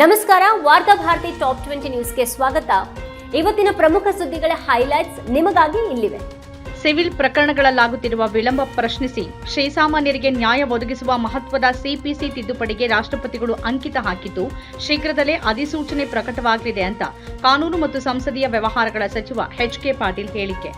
ನಮಸ್ಕಾರ, ವಾರ್ತಾ Bharati top twenty ನ್ಯೂಸ್ಗೆ ಸ್ವಾಗತ. ಇವತ್ತಿನ ಪ್ರಮುಖ ಸುದ್ದಿಗಳ ಹೈಲೈಟ್ಸ್ ನಿಮಗಾಗಿ ಇಲ್ಲಿವೆ. ಸಿವಿಲ್ ಪ್ರಕರಣಗಳಲ್ಲಾಗುತ್ತಿರುವ ವಿಳಂಬ ಪ್ರಶ್ನಿಸಿ ಶ್ರೀಸಾಮಾನ್ಯರಿಗೆ ನ್ಯಾಯ ಒದಗಿಸುವ ಮಹತ್ವದ ಸಿಪಿಸಿ ತಿದ್ದುಪಡಿಗೆ ರಾಷ್ಟ್ರಪತಿಗಳು ಅಂಕಿತ ಹಾಕಿದ್ದು, ಶೀಘ್ರದಲ್ಲೇ ಅಧಿಸೂಚನೆ ಪ್ರಕಟವಾಗಲಿದೆ ಅಂತ ಕಾನೂನು ಮತ್ತು ಸಂಸದೀಯ ವ್ಯವಹಾರಗಳ ಸಚಿವ ಎಚ್ ಕೆ ಪಾಟೀಲ್ ಹೇಳಿಕೆ.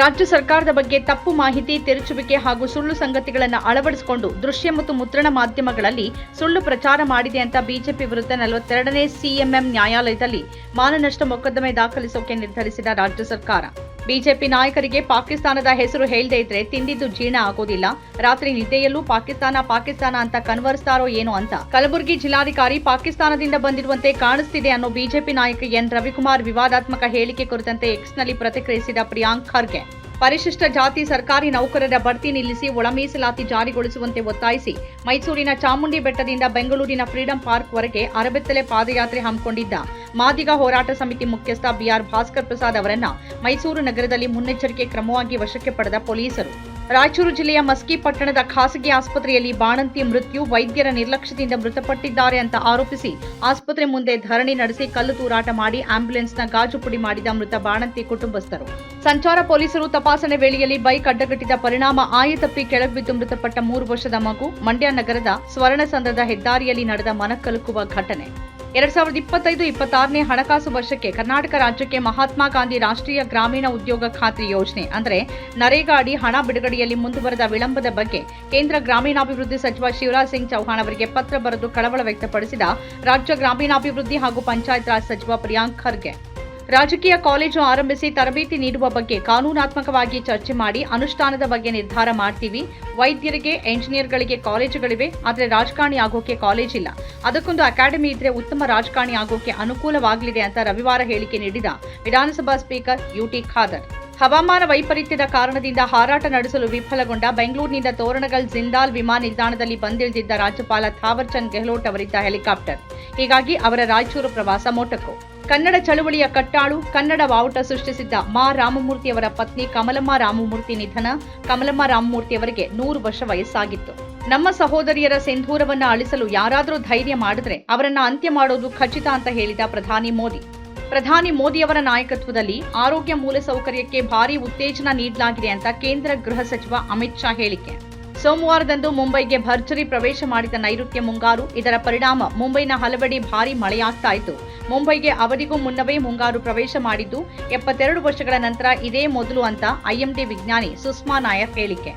ರಾಜ್ಯ ಸರ್ಕಾರದ ಬಗ್ಗೆ ತಪ್ಪು ಮಾಹಿತಿ, ತಿರುಚುವಿಕೆ ಹಾಗೂ ಸುಳ್ಳು ಸಂಗತಿಗಳನ್ನು ಅಳವಡಿಸಿಕೊಂಡು ದೃಶ್ಯ ಮತ್ತು ಮುದ್ರಣ ಮಾಧ್ಯಮಗಳಲ್ಲಿ ಸುಳ್ಳು ಪ್ರಚಾರ ಮಾಡಿದೆ ಅಂತ ಬಿಜೆಪಿ ವಿರುದ್ಧ ನಲವತ್ತೆರಡನೇ ಸಿಎಂಎಂ ನ್ಯಾಯಾಲಯದಲ್ಲಿ ಮಾನನಷ್ಟ ಮೊಕದ್ದಮೆ ದಾಖಲಿಸೋಕೆ ನಿರ್ಧರಿಸಿದ ರಾಜ್ಯ ಸರ್ಕಾರ. ಬಿಜೆಪಿ ನಾಯಕರಿಗೆ ಪಾಕಿಸ್ತಾನದ ಹೆಸರು ಹೇಳದೇ ಇದ್ರೆ ತಿಂದಿದ್ದು ಜೀರ್ಣ ಆಗೋದಿಲ್ಲ. ರಾತ್ರಿ ನಿದ್ದೆಯಲ್ಲೂ ಪಾಕಿಸ್ತಾನ ಪಾಕಿಸ್ತಾನ ಅಂತ ಕನ್ವರ್ಸ್ತಾರೋ ಏನೋ ಅಂತ. ಕಲಬುರಗಿ ಜಿಲ್ಲಾಧಿಕಾರಿ ಪಾಕಿಸ್ತಾನದಿಂದ ಬಂದಿರುವಂತೆ ಕಾಣಿಸ್ತಿದೆ ಅನ್ನೋ ಬಿಜೆಪಿ ನಾಯಕ ಎನ್ ರವಿಕುಮಾರ್ ವಿವಾದಾತ್ಮಕ ಹೇಳಿಕೆ ಕುರಿತಂತೆ ಎಕ್ಸ್ನಲ್ಲಿ ಪ್ರತಿಕ್ರಿಯಿಸಿದ ಪ್ರಿಯಾಂಕ್ ಖರ್ಗೆ. ಪರಿಶಿಷ್ಟ ಜಾತಿ ಸರ್ಕಾರಿ ನೌಕರರ ಬಡ್ತಿ ನಿಲ್ಲಿಸಿ ಒಳ ಮೀಸಲಾತಿ ಜಾರಿಗೊಳಿಸುವಂತೆ ಒತ್ತಾಯಿಸಿ ಮೈಸೂರಿನ ಚಾಮುಂಡಿ ಬೆಟ್ಟದಿಂದ ಬೆಂಗಳೂರಿನ ಫ್ರೀಡಂ ಪಾರ್ಕ್ ವರೆಗೆ ಅರಬೆತ್ತಲೆ ಪಾದಯಾತ್ರೆ ಹಮ್ಮಿಕೊಂಡಿದ್ದ ಮಾದಿಗ ಹೋರಾಟ ಸಮಿತಿ ಮುಖ್ಯಸ್ಥ ಬಿಆರ್ ಭಾಸ್ಕರ್ ಪ್ರಸಾದ್ ಅವರನ್ನ ಮೈಸೂರು ನಗರದಲ್ಲಿ ಮುನ್ನೆಚ್ಚರಿಕೆ ಕ್ರಮವಾಗಿ ವಶಕ್ಕೆ ಪಡೆದ ಪೊಲೀಸರು. ರಾಯಚೂರು ಜಿಲ್ಲೆಯ ಮಸ್ಕಿ ಪಟ್ಟಣದ ಖಾಸಗಿ ಆಸ್ಪತ್ರೆಯಲ್ಲಿ ಬಾಣಂತಿ ಮೃತ್ಯು, ವೈದ್ಯರ ನಿರ್ಲಕ್ಷ್ಯದಿಂದ ಮೃತಪಟ್ಟಿದ್ದಾರೆ ಅಂತ ಆರೋಪಿಸಿ ಆಸ್ಪತ್ರೆ ಮುಂದೆ ಧರಣಿ ನಡೆಸಿ ಕಲ್ಲು ತೂರಾಟ ಮಾಡಿ ಆಂಬ್ಯುಲೆನ್ಸ್ನ ಗಾಜು ಪುಡಿ ಮಾಡಿದ ಮೃತ ಬಾಣಂತಿ ಕುಟುಂಬಸ್ಥರು. ಸಂಚಾರ ಪೊಲೀಸರು ತಪಾಸಣೆ ವೇಳೆಯಲ್ಲಿ ಬೈಕ್ ಅಡ್ಡಗಟ್ಟಿದ ಪರಿಣಾಮ ಆಯ ತಪ್ಪಿ ಕೆಳಬಿದ್ದು ಮೃತಪಟ್ಟ ಮೂರು ವರ್ಷದ ಮಗು ಮಂಡ್ಯ ನಗರದ ಸ್ವರ್ಣಸಂದ್ರದ ಹೆದ್ದಾರಿಯಲ್ಲಿ ನಡೆದ ಮನಕಲುಕುವ ಘಟನೆ. ಎರಡ್ ಸಾವಿರದ ಇಪ್ಪತ್ತೈದು ಇಪ್ಪತ್ತಾರನೇ ಹಣಕಾಸು ವರ್ಷಕ್ಕೆ ಕರ್ನಾಟಕ ರಾಜ್ಯಕ್ಕೆ ಮಹಾತ್ಮ ಗಾಂಧಿ ರಾಷ್ಟ್ರೀಯ ಗ್ರಾಮೀಣ ಉದ್ಯೋಗ ಖಾತ್ರಿ ಯೋಜನೆ. ಅಂದರೆ ನರೇಗಾ ಅಡಿ ಹಣ ಬಿಡುಗಡೆಯಲ್ಲಿ ಮುಂದುವರೆದ ವಿಳಂಬದ ಬಗ್ಗೆ ಕೇಂದ್ರ ಗ್ರಾಮೀಣಾಭಿವೃದ್ಧಿ ಸಚಿವ ಶಿವರಾಜ್ ಸಿಂಗ್ ಚೌಹಾಣ್ ಅವರಿಗೆ ಪತ್ರ ಬರೆದು ಕಳವಳ ವ್ಯಕ್ತಪಡಿಸಿದ ರಾಜ್ಯ ಗ್ರಾಮೀಣಾಭಿವೃದ್ಧಿ ಹಾಗೂ ಪಂಚಾಯತ್ ರಾಜ್ ಸಚಿವ ಪ್ರಿಯಾಂಕ್ ಖರ್ಗೆ. ರಾಜಕೀಯ ಕಾಲೇಜು ಆರಂಭಿಸಿ ತರಬೇತಿ ನೀಡುವ ಬಗ್ಗೆ ಕಾನೂನಾತ್ಮಕವಾಗಿ ಚರ್ಚೆ ಮಾಡಿ ಅನುಷ್ಠಾನದ ಬಗ್ಗೆ ನಿರ್ಧಾರ ಮಾಡ್ತೀವಿ. ವೈದ್ಯರಿಗೆ, ಎಂಜಿನಿಯರ್ಗಳಿಗೆ ಕಾಲೇಜುಗಳಿವೆ, ಆದರೆ ರಾಜಕಾರಣಿ ಆಗೋಕೆ ಕಾಲೇಜ್ ಇಲ್ಲ. ಅದಕ್ಕೊಂದು ಅಕಾಡೆಮಿ ಇದ್ರೆ ಉತ್ತಮ ರಾಜಕಾರಣಿ ಆಗೋಕೆ ಅನುಕೂಲವಾಗಲಿದೆ ಅಂತ ರವಿವಾರ ಹೇಳಿಕೆ ನೀಡಿದ ವಿಧಾನಸಭಾ ಸ್ಪೀಕರ್ ಯುಟಿ ಖಾದರ್. ಹವಾಮಾನ ವೈಪರೀತ್ಯದ ಕಾರಣದಿಂದ ಹಾರಾಟ ನಡೆಸಲು ವಿಫಲಗೊಂಡ ಬೆಂಗಳೂರಿನಿಂದ ತೋರಣಗಲ್ ಜಿಂದಾಲ್ ವಿಮಾನ ನಿಲ್ದಾಣದಲ್ಲಿ ಬಂದಿಳಿದಿದ್ದ ರಾಜ್ಯಪಾಲ ಥಾವರ್ಚಂದ್ ಗೆಹ್ಲೋಟ್ ಅವರಿದ್ದ ಹೆಲಿಕಾಪ್ಟರ್. ಹೀಗಾಗಿ ಅವರ ರಾಯಚೂರು ಪ್ರವಾಸ ಮೊಟಕು. ಕನ್ನಡ ಚಳುವಳಿಯ ಕಟ್ಟಾಳು, ಕನ್ನಡ ಬಾವುಟ ಸೃಷ್ಟಿಸಿದ್ದ ಮಾ. ರಾಮಮೂರ್ತಿ ಅವರ ಪತ್ನಿ ಕಮಲಮ್ಮ ರಾಮಮೂರ್ತಿ ನಿಧನ. ಕಮಲಮ್ಮ ರಾಮಮೂರ್ತಿ ಅವರಿಗೆ ನೂರು ವರ್ಷ ವಯಸ್ಸಾಗಿತ್ತು. ನಮ್ಮ ಸಹೋದರಿಯರ ಸಿಂಧೂರವನ್ನ ಅಳಿಸಲು ಯಾರಾದರೂ ಧೈರ್ಯ ಮಾಡಿದ್ರೆ ಅವರನ್ನ ಅಂತ್ಯ ಮಾಡೋದು ಖಚಿತ ಅಂತ ಹೇಳಿದ ಪ್ರಧಾನಿ ಮೋದಿ. ಪ್ರಧಾನಿ ಮೋದಿಯವರ ನಾಯಕತ್ವದಲ್ಲಿ ಆರೋಗ್ಯ ಮೂಲಸೌಕರ್ಯಕ್ಕೆ ಭಾರಿ ಉತ್ತೇಜನ ನೀಡಲಾಗಿದೆ ಅಂತ ಕೇಂದ್ರ ಗೃಹ ಸಚಿವ ಅಮಿತ್ ಶಾ ಹೇಳಿಕೆ. ಸೋಮವಾರದಂದು ಮುಂಬೈಗೆ ಭರ್ಜರಿ ಪ್ರವೇಶ ಮಾಡಿದ ನೈಋತ್ಯ ಮುಂಗಾರು, ಇದರ ಪರಿಣಾಮ ಮುಂಬೈನ ಹಲವೆಡೆ ಭಾರಿ ಮಳೆಯಾಗ್ತಾ ಇತ್ತು. ಮುಂಬೈಗೆ ಅವಧಿಗೂ ಮುನ್ನವೇ ಮುಂಗಾರು ಪ್ರವೇಶ ಮಾಡಿದ್ದು, ಎಪ್ಪತ್ತೆರಡು ವರ್ಷಗಳ ನಂತರ ಇದೇ ಮೊದಲು ಅಂತ ಐಎಂಡಿ ವಿಜ್ಞಾನಿ ಸುಷ್ಮಾ ನಾಯಕ್ ಹೇಳಿಕೆ.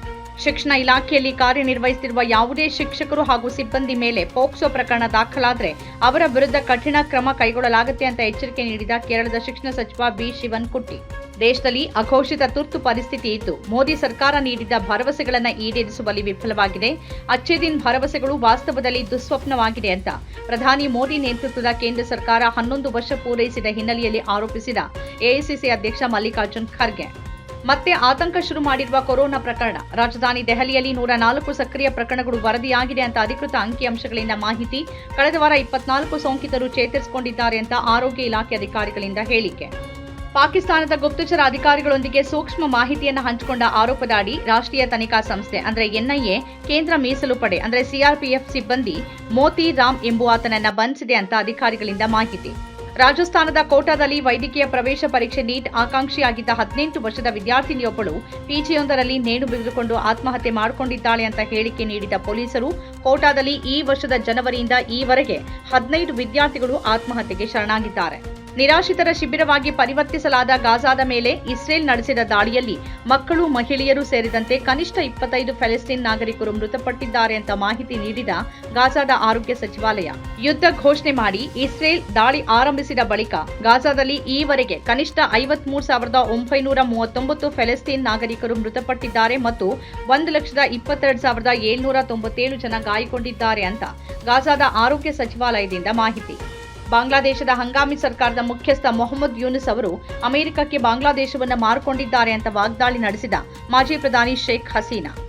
ಶಿಕ್ಷಣ ಇಲಾಖೆಯಲ್ಲಿ ಕಾರ್ಯನಿರ್ವಹಿಸುತ್ತಿರುವ ಯಾವುದೇ ಶಿಕ್ಷಕರು ಹಾಗೂ ಸಿಬ್ಬಂದಿ ಮೇಲೆ ಪೋಕ್ಸೋ ಪ್ರಕರಣ ದಾಖಲಾದರೆ ಅವರ ವಿರುದ್ಧ ಕಠಿಣ ಕ್ರಮ ಕೈಗೊಳ್ಳಲಾಗುತ್ತೆ ಅಂತ ಎಚ್ಚರಿಕೆ ನೀಡಿದ ಕೇರಳದ ಶಿಕ್ಷಣ ಸಚಿವ ಬಿ. ಶಿವನ್ ಕುಟ್ಟಿ ದೇಶದಲ್ಲಿ ಅಘೋಷಿತ ತುರ್ತು ಪರಿಸ್ಥಿತಿ ಇದ್ದು, ಮೋದಿ ಸರ್ಕಾರ ನೀಡಿದ್ದ ಭರವಸೆಗಳನ್ನು ಈಡೇರಿಸುವಲ್ಲಿ ವಿಫಲವಾಗಿದೆ. ಅಚ್ಚೇ ದಿನ್ ಭರವಸೆಗಳು ವಾಸ್ತವದಲ್ಲಿ ದುಸ್ವಪ್ನವಾಗಿದೆ ಅಂತ ಪ್ರಧಾನಿ ಮೋದಿ ನೇತೃತ್ವದ ಕೇಂದ್ರ ಸರ್ಕಾರ ಹನ್ನೊಂದು ವರ್ಷ ಪೂರೈಸಿದ ಹಿನ್ನೆಲೆಯಲ್ಲಿ ಆರೋಪಿಸಿದ ಎಐಸಿಸಿ ಅಧ್ಯಕ್ಷ ಮಲ್ಲಿಕಾರ್ಜುನ್ ಖರ್ಗೆ. ಮತ್ತೆ ಆತಂಕ ಶುರು ಮಾಡಿರುವ ಕೊರೋನಾ ಪ್ರಕರಣ. ರಾಜಧಾನಿ ದೆಹಲಿಯಲ್ಲಿ ನೂರ ನಾಲ್ಕು ಸಕ್ರಿಯ ಪ್ರಕರಣಗಳು ವರದಿಯಾಗಿದೆ ಅಂತ ಅಧಿಕೃತ ಅಂಕಿಅಂಶಗಳಿಂದ ಮಾಹಿತಿ. ಕಳೆದ ವಾರ ಇಪ್ಪತ್ನಾಲ್ಕು ಸೋಂಕಿತರು ಚೇತರಿಸಿಕೊಂಡಿದ್ದಾರೆ ಅಂತ ಆರೋಗ್ಯ ಇಲಾಖೆ ಅಧಿಕಾರಿಗಳಿಂದ ಹೇಳಿಕೆ. ಪಾಕಿಸ್ತಾನದ ಗುಪ್ತಚರ ಅಧಿಕಾರಿಗಳೊಂದಿಗೆ ಸೂಕ್ಷ್ಮ ಮಾಹಿತಿಯನ್ನು ಹಂಚಿಕೊಂಡ ಆರೋಪದ ಅಡಿ ರಾಷ್ಟ್ರೀಯ ತನಿಖಾ ಸಂಸ್ಥೆ, ಅಂದರೆ ಎನ್ಐಎ, ಕೇಂದ್ರ ಮೀಸಲು ಪಡೆ, ಅಂದರೆ ಸಿಆರ್ಪಿಎಫ್ ಸಿಬ್ಬಂದಿ ಮೋತಿ ರಾಮ್ ಎಂಬುವಾತನನ್ನ ಬಂಧಿಸಿದೆ ಅಂತ ಅಧಿಕಾರಿಗಳಿಂದ ಮಾಹಿತಿ. ರಾಜಸ್ಥಾನದ ಕೋಟಾದಲ್ಲಿ ವೈದ್ಯಕೀಯ ಪ್ರವೇಶ ಪರೀಕ್ಷೆ ನೀಟ್ ಆಕಾಂಕ್ಷಿಯಾಗಿದ್ದ ಹದಿನೆಂಟು ವರ್ಷದ ವಿದ್ಯಾರ್ಥಿನಿಯೊಬ್ಬಳು ಪಿಜಿಯೊಂದರಲ್ಲಿ ನೇಣು ಬಿಗಿದುಕೊಂಡು ಆತ್ಮಹತ್ಯೆ ಮಾಡಿಕೊಂಡಿದ್ದಾಳೆ ಅಂತ ಹೇಳಿಕೆ ನೀಡಿದ ಪೊಲೀಸರು, ಕೋಟಾದಲ್ಲಿ ಈ ವರ್ಷದ ಜನವರಿಯಿಂದ ಈವರೆಗೆ ಹದಿನೈದು ವಿದ್ಯಾರ್ಥಿಗಳು ಆತ್ಮಹತ್ಯೆಗೆ ಶರಣಾಗಿದ್ದಾರೆ. ನಿರಾಶ್ರಿತರ ಶಿಬಿರವಾಗಿ ಪರಿವರ್ತಿಸಲಾದ ಗಾಜಾದ ಮೇಲೆ ಇಸ್ರೇಲ್ ನಡೆಸಿದ ದಾಳಿಯಲ್ಲಿ ಮಕ್ಕಳು, ಮಹಿಳೆಯರು ಸೇರಿದಂತೆ ಕನಿಷ್ಠ ಇಪ್ಪತ್ತೈದು ಫೆಲೆಸ್ತೀನ್ ನಾಗರಿಕರು ಮೃತಪಟ್ಟಿದ್ದಾರೆ ಅಂತ ಮಾಹಿತಿ ನೀಡಿದ ಗಾಜಾದ ಆರೋಗ್ಯ ಸಚಿವಾಲಯ. ಯುದ್ಧ ಘೋಷಣೆ ಮಾಡಿ ಇಸ್ರೇಲ್ ದಾಳಿ ಆರಂಭಿಸಿದ ಬಳಿಕ ಗಾಜಾದಲ್ಲಿ ಈವರೆಗೆ ಕನಿಷ್ಠ ಐವತ್ಮೂರು ಸಾವಿರದ ಒಂಬೈನೂರ ಮೂವತ್ತೊಂಬತ್ತು ಫೆಲೆಸ್ತೀನ್ ನಾಗರಿಕರು ಮೃತಪಟ್ಟಿದ್ದಾರೆ ಮತ್ತು ಒಂದು ಲಕ್ಷದ ಇಪ್ಪತ್ತೆರಡು ಸಾವಿರದ ಏಳ್ನೂರ ತೊಂಬತ್ತೇಳು ಜನ ಗಾಯಗೊಂಡಿದ್ದಾರೆ ಅಂತ ಗಾಜಾದ ಆರೋಗ್ಯ ಸಚಿವಾಲಯದಿಂದ ಮಾಹಿತಿ. ಬಾಂಗ್ಲಾದೇಶದ ಹಂಗಾಮಿ ಸರ್ಕಾರದ ಮುಖ್ಯಸ್ಥ ಮೊಹಮ್ಮದ್ ಯೂನಿಸ್ ಅವರು ಅಮೆರಿಕಕ್ಕೆ ಬಾಂಗ್ಲಾದೇಶವನ್ನು ಮಾರಿಕೊಂಡಿದ್ದಾರೆ ಅಂತ ವಾಗ್ದಾಳಿ ನಡೆಸಿದ ಮಾಜಿ ಪ್ರಧಾನಿ ಶೇಖ್ ಹಸೀನಾ.